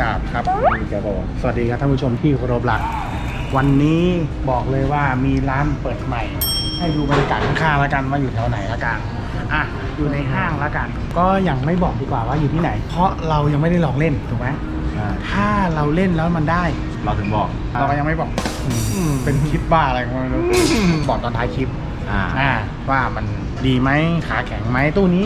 กราบครับครับผมสวัสดีครับท่านผู้ชมที่เคารพรัก วันนี้บอกเลยว่ามีร้านเปิดใหม่ ให้ดูบรรยากาศข้างๆแล้วกันว่าอยู่แถวไหนละกันอะอยู่ในห้างแล้วกัน ก็ยังไม่บอกดีกว่าว่าอยู่ที่ไหน เพราะเรายังไม่ได้ลองเล่นถูกไหมถ้าเราเล่นแล้วมันได้ เราถึงบอกเราก็ยังไม่บอกเป็นคลิปบ้าอะไรก็ไม่รู้บอกตอนท้ายคลิปอ่าอ่าว่ามันดีไหมขาแข็งไหมตู้นี้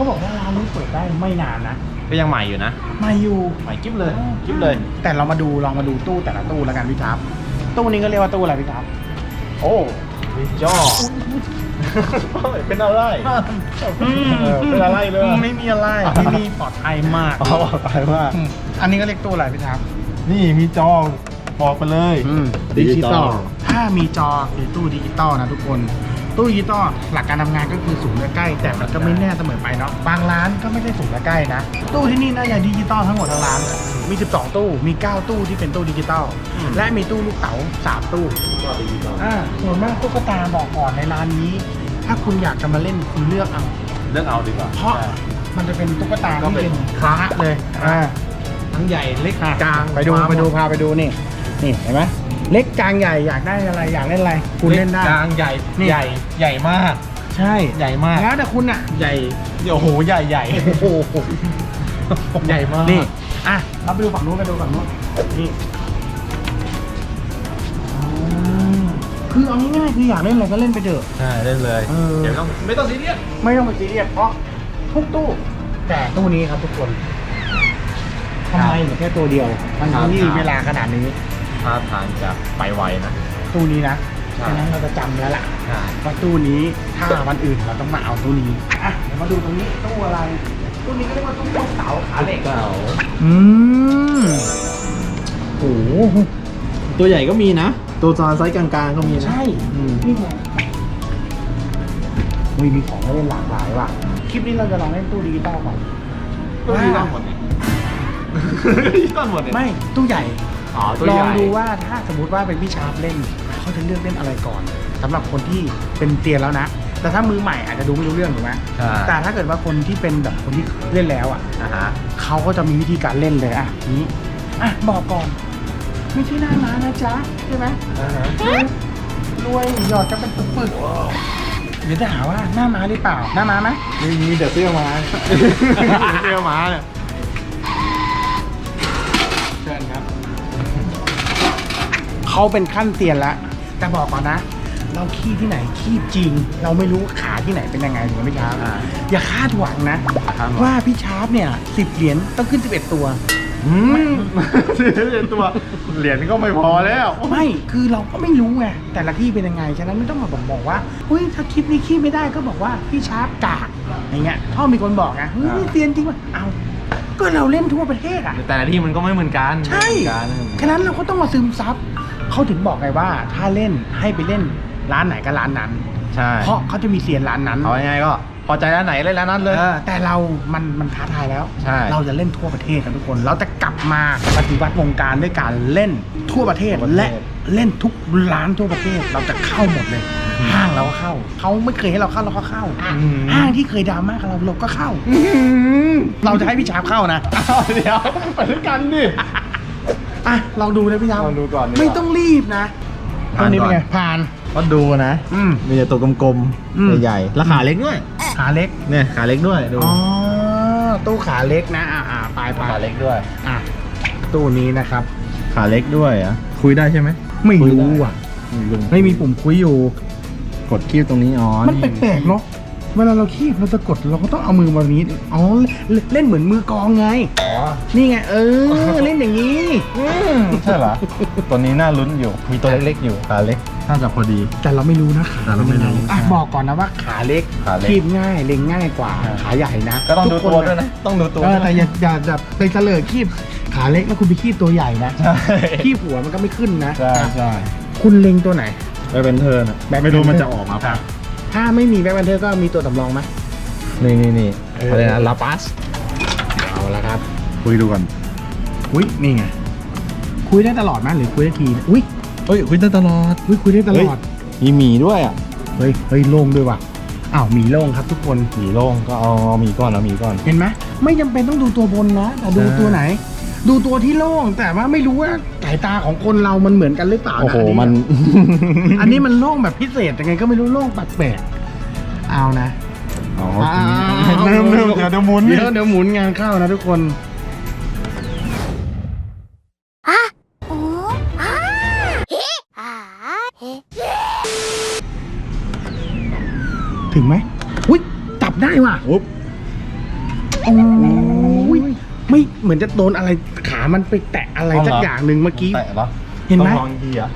เขาบอกว่าร้านนี้เปิดได้ไม่นานนะก็ยังใหม่อยู่นะ มาอยู่ ใหม่กิ๊บเลยกิ๊บเลย แต่เรามาดูลองมาดูตู้แต่ละตู้แล้วกันพี่ทับ ตู้นี้ก็เรียกว่าตู้อะไรพี่ทับ โอ้วิจอเป็นอะไรเออเป็นอะไรเลยไม่มีอะไรที่นี่ปลอดภัยมากอ๋อบอกไปว่าอืมอันนี้ก็เรียกตู้อะไรพี่ทับ นี่มีจอบอกไปเลยดิจิตอลถ้ามีจอคือตู้ดิจิตอลนะทุกคน ตู้ดิจิตอลหลักการทำงานก็คือสูงและใกล้ แต่มันก็ไม่แน่เสมอไปเนาะบางร้านก็ไม่ได้สูงและใกล้นะ ตู้ที่นี่น่าจะดิจิตอลทั้งหมดทั้งร้าน มี 12 ตู้มี 9 ตู้ที่เป็นตู้ดิจิตอลและมีตู้ลูกเต๋า3ตู้ก็ดิจิตอลอ่าส่วนมากตุ๊กตาบอกก่อนในร้านนี้ ถ้าคุณอยากจะมาเล่นคุณเลือกเอา เลือกเอาดีกว่าเพราะมันจะเป็นตุ๊กตาก็ที่เป็เป็นนคลาสเลยอ่าทั้งใหญ่เล็กอะกลางไปดูไปดูพาไปดูนี่นี่เห็นไหม เล็กกลางใหญ่อยากได้อะไรอยากเล่นอะไร คุณเล่นได้ กลางใหญ่นี่ ใหญ่ใหญ่มาก ใช่ใหญ่มากแล้วแต่คุณอะใหญ่โอ้โหใหญ่ใหญ่โอ้โหใหญ่มากนี่อะเราไปดูฝั่งนู้นไปดูฝั่งนู้นนี่อืมคือเอาง่ายๆคืออยากเล่นอะไรก็เล่นไปเถอะ ใช่เล่นเลยเออ เดี๋ยวต้องไม่ต้องซีเรียสไม่ต้องไปซีเรียสเพราะทุกตู้ แต่ตู้นี้ครับทุกคนทำไมเหลือแค่ตัวเดียวทั้งที่เวลาขนาดนี้ ท่าทางจะไปไวนะ ตู้นี้นะใช่ ฉะนั้นเราจะจำแล้วล่ะใช่ ว่าตู้นี้ถ้าวันอื่นเราต้องมาเอาตู้นี้อะเดี๋ยวมาดูตรงนี้ตู้อะไร ตู้นี้ก็เรียกว่าตู้ลูกเต๋าขาเหล็ก เก่าอืมโอ้โหตัวใหญ่ก็มีนะ ตัวจอไซส์กลางๆก็มีนะ ใช่ อืมนี่ไงมีมีของให้เล่นหลากหลายว่ะ คลิปนี้เราจะลองเล่นตู้ดิจิตอลก่อนตัวนี้ต้องหมดนี่ต้องหมดนี่ไม่ ตู้ใหญ่ อ๋อตัวลใหองญ่ดูว่าถ้าสมมติว่าเป็นพี่ชาร์ปเล่นเขาจะเลือกเล่นอะไรก่อนสำหรับคนที่เป็นเตียนแล้วนะ แต่ถ้ามือใหม่อาจจะดูไม่รู้เรื่องถูกไหมใช่ แต่ถ้าเกิดว่าคนที่เป็นแบบคนที่เล่นแล้วอะ อ่าฮะ เขาก็จะมีวิธีการเล่นเลยอะนี้อะบอกก่อน ไม่ใช่หน้าม้านะจ๊ะใช่ไหมอ่าฮะรวยหยอดจะเป็นปึกๆเดี๋ยวจะหาว่าหน้าม้าหรือเปล่า หน้าม้าไหมมีมีแต่เสื้อมาเสื้อมาเนี่ย เขาเป็นขั้นเตียนแล้วแต่บอกก่อนนะ เราขี้ที่ไหนขี้จริง เราไม่รู้ว่าขาที่ไหนเป็นยังไงถูกไหมพี่ชาร์ปอ่าอย่าคาดหวังนะคาดหวัง ว่าพี่ชาร์ปเนี่ยสิบเหรียญต้องขึ้นสิบเอ็ดตัว อืมเหรียญตัวเหรียญก็ไม่พอแล้ว ไม่ คือเราก็ไม่รู้ไง แต่ละที่เป็นยังไง ฉะนั้นไม่ต้องมาบอกบอกว่าเฮ้ย ถ้าคลิปนี้ขี้ไม่ได้ก็บอกว่าพี่ชาร์ปกาก อย่างเงี้ยถ้ามีคนบอกไงเฮ้ยอ่านี่เตียนจริงวะเอา ก็เราเล่นทั่วประเทศอะ แต่ละที่มันก็ไม่เหมือนกันใช่ ไม่เหมือนกัน ฉะนั้นเราก็ต้องมาซึมซับ เขาถึงบอกไงว่าถ้าเล่นให้ไปเล่นร้านไหนก็ร้านนั้น ใช่เพราะเขาจะมีเซียนร้านนั้นเอาง่ายๆก็ พอใจร้านไหนเล่นร้านนั้นเลย เออแต่เรามันมันท้าทายแล้ว ใช่ เราจะเล่นทั่วประเทศนะทุกคน เราจะกลับมาปฏิวัติวงการด้วยการเล่นทั่วประเทศทั่วประเทศ และเล่นทุกร้านทั่วประเทศ เราจะเข้าหมดเลย ห้างเราก็เข้า เขาไม่เคยให้เราเข้าเราก็เข้า ห้างที่เคยดราม่ากับเราเราก็เข้า เราจะให้พี่ชาร์ปเข้านะเอาเดี๋ยวไปด้วยกันดิ อะลองดูนะพี่ชาร์ปลองดูก่อนดีกว่า ไม่ต้องรีบนะผ่านตรงนี้เป็นไง ก่อน ผ่าน ก็ดูนะ อืม มีแต่ตัวกลมอืม ๆ ใหญ่ๆแล้วขาเล็กด้วย ขาเล็ก เนี่ยขาเล็กด้วยดูอ๋อ ตู้ขาเล็กนะ อ่าอ่าไปไปขาเล็กด้วย อะ ตู้นี้นะครับ ขาเล็กด้วยอะคุยได้ใช่ไหมไม่คุยได้รู้อะลุงไม่มีปุ่มคุยอยู่ กดคีบตรงนี้อ๋อมันแปลกๆเนาะ เวลาเราคีบเราจะกดเราก็ต้องเอามือมาแบบนี้อ๋อเล่นเล่นเหมือนมือกลองไง อ๋อ นี่ไง เออ เล่นอย่างนี้ใช่เหรอ ตัวนี้น่าลุ้นอยู่ มีตัวเล็กๆอยู่ขาเล็ก น่าจะพอดี แต่เราไม่รู้นะขาแต่เราไม่รู้อะบอกก่อนนะว่าขาเล็กขาเล็กคีบง่ายเล็งง่ายกว่าขาใหญ่นะ ก็ต้องดูทุตัวด้วยนะ ต้องดูตัวเออด้วยแต่อย่าอย่าอย่าไปเฉลยคีบขาเล็กแล้วคุณไปคีบตัวใหญ่นะใช่คีบหัวมันก็ไม่ขึ้นนะ ใช่ใช่คุณเล็งตัวไหนไปเป็นเธอนะแบ็คไม่รู้แพนเทอร์มันจะออกมาป่ะ ถ้าไม่มีแบ็คแพนเทอร์ก็มีตัวสำรองไหม นี่นี่นี่เอออ อะไรนะลาปัสเอาละครับ คุยดูก่อนอุ้ยนี่ไง คุยได้ตลอดไหมหรือคุยได้ทีอุ้ยเฮ้ยคุยได้ตลอด อุ้ยคุยได้ตลอด มีหมีด้วยอะเฮ้ยเฮ้ยโล่งด้วยว่ะอ้าวหมีโล่งครับทุกคน หมีโล่งก็เอาหมีก่อนเอาหมีก่อน เห็นไหมไม่จำเป็นต้องดูตัวบนนะแต่ดูใช่ตัวไหน ดูตัวที่โล่งแต่ว่าไม่รู้ว่าสายตาของคนเรามันเหมือนกันหรือเปล่าะโอ้โหมัน อันนี้มันโล่งแบบพิเศษยังไงก็ไม่รู้โล่งปัดแปลกๆเอานะ อ๋อเริ่มเริ่มเดี๋ยวเดี๋ยวหมุนเดี๋ยวเดี๋ยวหมุนงานเข้านะทุกคนถึงไหมอุ้ยจับได้ว่ะอุ๊บโอ้ ไม่เหมือนจะโดนอะไรขามันไปแตะอะไรสักอย่างหนึ่งเมื่อกี้ แตะเหรอเห็นไหม ต้องลองดีอะ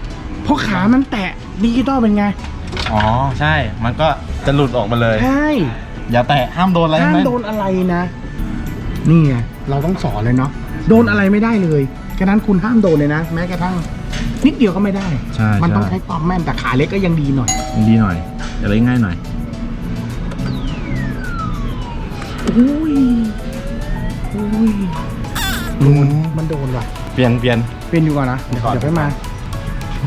เพราะขามันแตะดิจิตอลเป็นไง อ๋อใช่ มันก็จะหลุดออกมาเลย ใช่อย่าแตะห้ามโดนอะไรห้ามไหมโดนอะไรนะ นี่ไงเราต้องสอนเลยเนาะโดนอะไรไม่ได้เลยฉะนั้นคุณห้ามโดนเลยนะ แม้กระทั่ง นิดเดียวก็ไม่ได้ ใช่มันต้องใช่ใช้ความแม่นแต่ขาเล็กก็ยังดีหน่อยดีหน่อยอะไรง่ายหน่อย อุ้ยอุ้ย โดนมันโดนว่ะเปลี่ยนเปลี่ยน เป็นอยู่ก่อนนะเดี๋ยวก่อน เดี๋ยวไปมา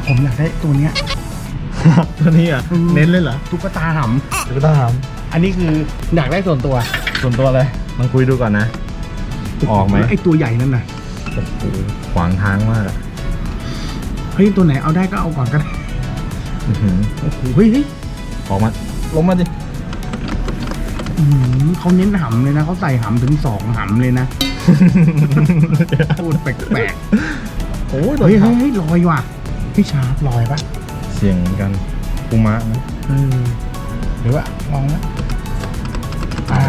ผมอยากได้ตัวเนี้ย ตัวนี้อะเน้นเลยเหรอตุ๊กตาหตุ๊กตาหามำอันนี้คืออยากได้ส่วนตัวส่วนตัวเลยลองคุยดูก่อนนะ ออกไหม แล้วไอ้ตัวใหญ่นั่นน่ะโอ้โหขวางทางมากอะเฮ้ยตัวไหนเอาได้ก็เอาก่อนก็ได้อื้อหือโอ้โหเฮ้ยเฮ้ยออกมาลงมาดิ อื้อหือเขาเน้นหำเลยนะเขาใส่หำถึงสองหำเลยนะ พูดแปลกโอ้ยๆโดนเฮ้ยทัเฮ้บยเฮ้ยลอยว่ะพี่ชาร์ปลอยปะเสียงเหมือนกันปูมะนะเออหรือว่าลองนะอ่า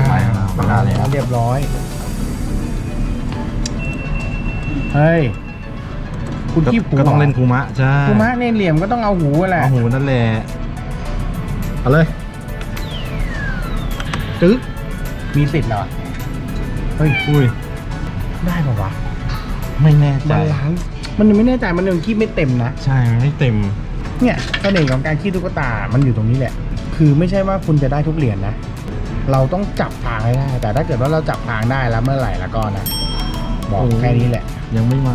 เวลาแล้วเรียบร้อย เฮ้ย คุณก็ขี้ผูก็ต้องเล่นคูมะใช่คูมะเนี่ยเหลี่ยมก็ต้องเอาหูแหละเอาหูนั่นแหละเอาเลยจึ๊กมีสิทธิ์เหรอ เฮ้ยอุ้ย ได้ป่าวะไม่แน่ใจมันล้างมันยังไม่แน่ใจมันยังขี้ไม่เต็มนะใช่มันไม่เต็ม เนี่ยเสน่ห์ของการขี้ตุ๊กตา มันอยู่ตรงนี้แหละ คือไม่ใช่ว่าคุณจะได้ทุกเหรียญนะ เราต้องจับทางให้ได้ แต่ถ้าเกิดว่าเราจับทางได้แล้วเมื่อไหร่แล้วก็นะ บอกโอ้แค่นี้แหละ ยังไม่มา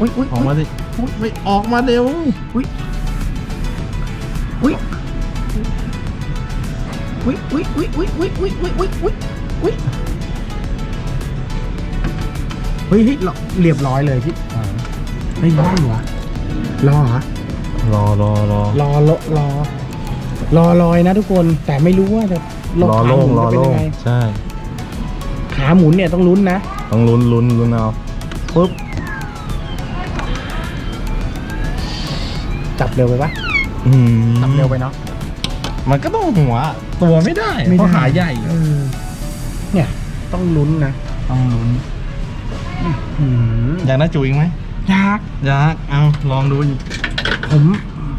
อุ้ยอุ้ยออกมาดิอุ๊ยไม่ออกมาเร็วอุ้ยอุ้ยอุ้ยอุ้ยอุ้ยอุ้ยอุ้ยอุ้ยอุ้ยอุ้ยอุ้ยอุ้ย เฮ้ยเฮ้ยเรียบร้อยเลยพี่อ๋อเฮ้ยรอเหรอรอเหรอ รอรอรอ รอรอรอรอลอยนะทุกคนแต่ไม่รู้ว่าจะรอโล่งรอขาหมุนจะเป็นโล่ยังงไงใช่ ขาหมุนเนี่ยต้องลุ้นนะต้องลุ้นลุ้นลุ้นเอาปุ๊บจับเร็วไปปะอืมจับเร็วไปเนาะ มันก็ต้องหัว ตัวไม่ได้ไม่เพได้ราะขาใหญ่เออเนี่ยต้องลุ้นนะต้องลุ้น อืมอยากได้จุ๋ยไหมอยากอยากเอาลองดูอีกผม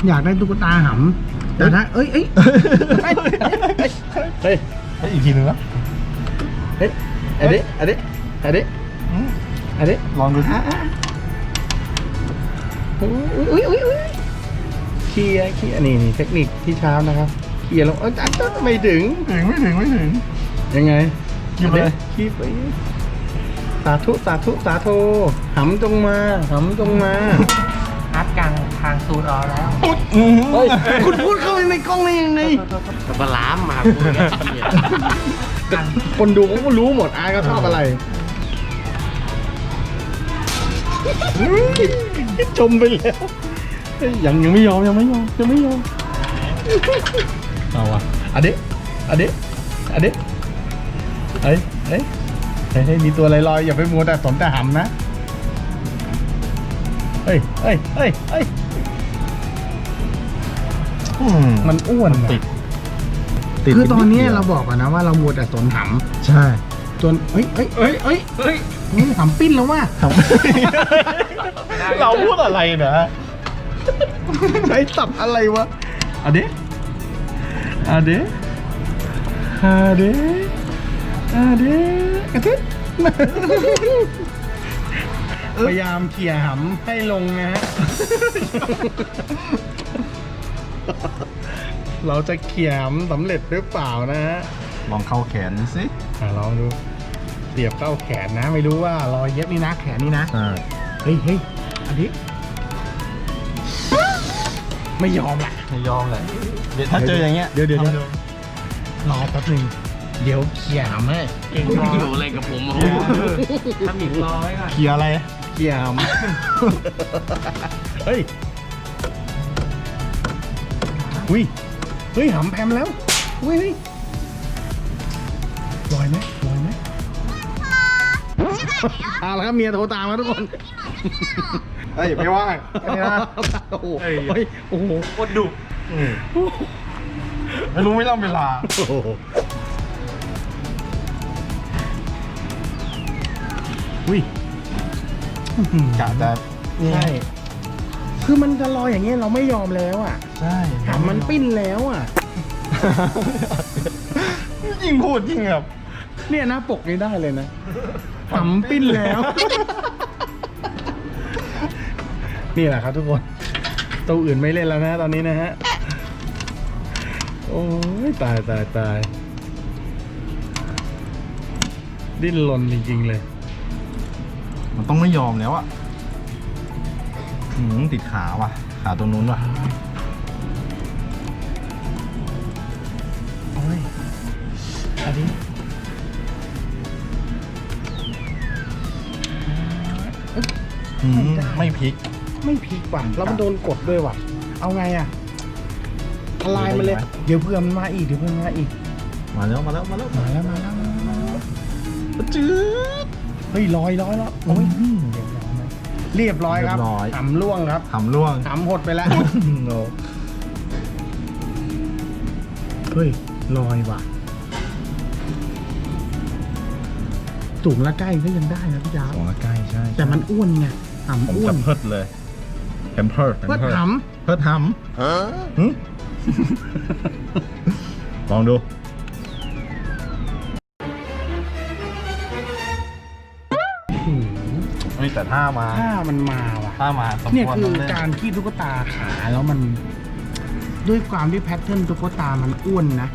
อยากได้ตุ๊กตาหำแต่ถ้าเอ้ยเอ้ยเฮ้ยเฮ้ยเฮ้ยเฮ้ยอีกทีหนึงนะเฮ้ยอันนี้อันนี้อันนี้อืมอันนี้ลองดูสิอะอะอุ้ยอุ้ยอุ้ยอุ้ยเคลียร์เคลียร์นี่นี่เทคนิคที่เช้านะครับเคลียร์ลงเออจัดจัดไม่ถึง ถึงไม่ถึงไม่ถึงยังไงคีบเลย คีบไป สาธุสาธุสาธุหำจงมาหำจงมาอาร์ตกลางทางซูนออแล้วเฮ้ยคุณพูดเข้าไปในกล้องได้ยังไงปลาล้ามมาพูดเนี่ยคนดูเขาก็รู้หมดอาร์ตก็ชอบอะไร ชมไปแล้วเฮ้ยยังยังไม่ยอมยังไม่ยอมยังไม่ยอมเอาวะอันนี้อันนี้อันนี้เฮ้ยเฮ้ย เฮ้ยเฮ้ยมีตัวลอยๆอย่าไปมัวแต่สนแต่หำนะ เฮ้ยเฮ้ยเฮ้ยเฮ้ยอืมมันอ้วนติดอะคือตอนเนี้ยเราบอกก่อนนะว่าเรามัวแต่สนหใช่ำจนเฮ้ยเฮ้ยเฮ้ยเฮ้ยเฮ้ยเฮ้ยหำปิ้นแล้วว่ะเราพูดอะไรนะใช้สับอะไรวะอะเดะอะเดะอะเดะ อะเดะอะเดะพยายามเขี่ยหำให้ลงนะฮะ เราจะเขี่ยหำสำเร็จหรือเปล่านะฮะ ลองเข้าแขนดูสิอะลองดูเสียบเข้าแขนนะ ไม่รู้ว่ารอยเย็บนี่นะ แขนนี่นะใช่เฮ้ยเฮ้ยอันนี้ไม่ยอมละไม่ยอมเลยเดี๋ยวถ้าเจออย่างเงี้ยเดี๋ยวเดี๋ยวทำเดี๋ยวรอแป๊บหนึง เดี๋ยวเขี่ยหำให้เก่งรออยู่อะไรกับผมโอ้โหทำอีกรอไว้ก่อนเคลียร์อะไรเกียร์หำเฮ้ยอุ้ยเฮ้ยหำแพมแล้วอุ้ยเฮ้ยลอยไหมลอยไหมเอาละครับเมียโทรตามมาทุกคนเฮ้ยไม่ว่างอันนี้นะโอ้โหเฮ้ยเฮ้ยโอ้โหโคตรดุไม่รู้ไม่เล่าเวลา อ้โหอุ้ยกะจะใช่ คือมันจะลอยอย่างเงี้ยเราไม่ยอมแล้วอะใช่หำมันปิ้นแล้วอะ ยิ่งพูดยิ่งแบบเนี่ยหน้าปกนี้ได้เลยนะหำปิ้นแล้ว นี่แหละครับทุกคน ตัวอื่นไม่เล่นแล้วนะ ตอนนี้นะฮะ โอ้ยตายตายตาย ดิ้นรนจริงๆเลย มันต้องไม่ยอมแล้วอะหืมติดขาว่ะ ขาตรงนู้นว่ะโอ้ยอันนี้หืมไม่ได้ไม่พลิก ไม่พลิกว่ะแล้วมันโดนกดด้วยว่ะ เอาไงอะทลายมันเลย เดี๋ยวเพื่อนมันมาอีกเดี๋ยวเพื่อนมันมาอีก มาแล้วมาแล้วมาแล้วมาแล้วมาแล้วมาแล้วมาแล้วจืด เฮ้ยลอยลอยแล้วโอ้ยเรียบร้อยไหมเรียบร้อยครับเรียบร้อย หำล่วงครับหำล่วงหำหดไปแล้ว โอ้เฮ้ยลอยว่ะสูงและใกล้ก็ยังได้นะพี่จ้าสองละใกล้ใช่แต่มันอ้วนไงหำผมอ้วจะนเพิดเลยแผมเพิดเพื่อหเพิดหำหึลองดู ฮ้ยแต่ท่ามาถ้ามันมาว่ะท่ามาสมเนี่ยควรคือเล่นการที่ตุ๊กตาขาแล้วมัน ด้วยความที่แพทเทิร์นตุ๊กตามันอ้วนนะ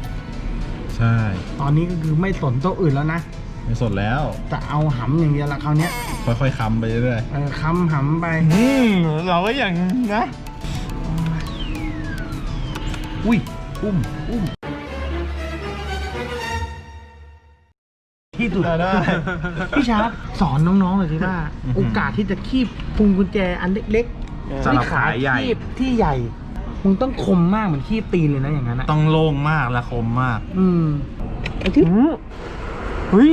ใช่ ตอนนี้ก็คือไม่สนตัวอื่นแล้วนะ ไม่สดแล้ว แต่เอาหำอย่างเดียวละคราวเนี้ยค่อยๆคำไปเรื่อยเออคำหำไปๆอืมเราก็อย่างนะ อุ้ยอุ้มอุ้ม ที่สุดได้ได้ พี่ชาร์ปสอนน้องๆเลยสิว่าอือหือโอกาสที่จะคีบพุงกุญแจอันเล็กๆสำหรับที่ขาใหญ่ คีบที่ใหญ่มึงต้องคมมากเหมือนคีบตีนเลยนะอย่างนั้นอะต้องโล่งมากและคมมาก อืมไอ้ที่เฮ้ย